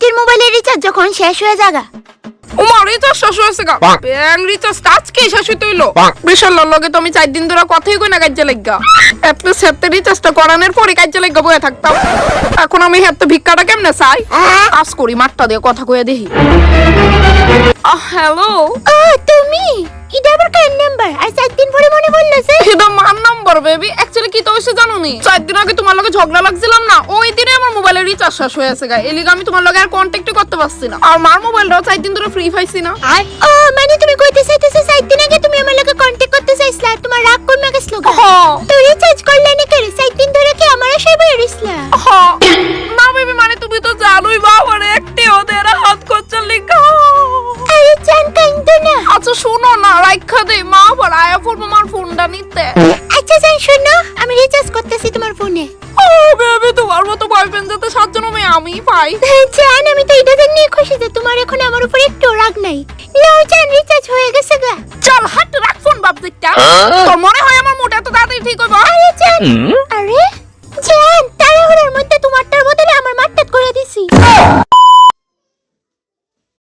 বৃষ্টির মোবাইলের রিচার্জ যখন শেষ হয়ে যাগা। উমা রিচার্জ শেষ হয়েছে গা। ব্যাং রিচার্জ আজকে শেষ হইতে হইল। বিশাল লগে তো আমি চার দিন ধরে কথাই কই না কাজে লাগা এত সেপ্তে রিচার্জটা করানোর পরে কাজে লাগা বয়ে থাকতাম। এখন আমি হেতে ভিক্ষাটা কেমনে চাই? কাজ করি মাঠটা দিয়ে কথা কয়ে দেখি। হ্যালো তুমি? এটা আবার কার নাম্বার আর চার দিন পরে মনে পড়ল যে এটা মার নাম্বার বেবি কি তো হইছে জানো নি? চার দিন আগে তোমার লগে ঝগড়া লাগছিলাম না ওই দিনে আমার মোবাইলের রিচার্জ শেষ হয়ে আছে গা এলিগা আমি তোমার লগে আর কন্ট্যাক্টই করতে পারছি না। আর মার মোবাইলটাও চার দিন ধরে ফ্রি পাইছি না। আর ও মানে তুমি কইতে চাইতেছো চার দিন আগে তুমি আমার লগে কন্টাক্ট করতে চাইছিলা? তোমার রাগ কোন স্লোগান হ। তো রিচার্জ করলে না করে চার দিন ধরে কি আমার আশায় হ। না বেবি মানে তুমি তো জানোই বাবার একটি ওদের হাত করছে লিখা। আরে জান কাইন্দ না। আচ্ছা শোনো না রাইখা দে। মা আবার আয়া ফোন আমার ফোনটা নিতে। আচ্ছা জান শোনো আমি রিচার্জ করতেছি তোমার ফোনে ও বেবি তোমার মতো বয়ফ্রেন্ড যাতে সাতজন মেয়ে আমি পাই। জান আমি তো এটা নিয়ে খুশি যে তোমার এখন আমার উপর একটু রাগ নাই। নাও জান রিচার্জ হয়ে গেছে গা। চল হাট রাখ ফোন বাপ দেখটা তোর মনে হয় আমার মোটা তো তাড়াতাড়ি ঠিক হইব? আরে জান হুম?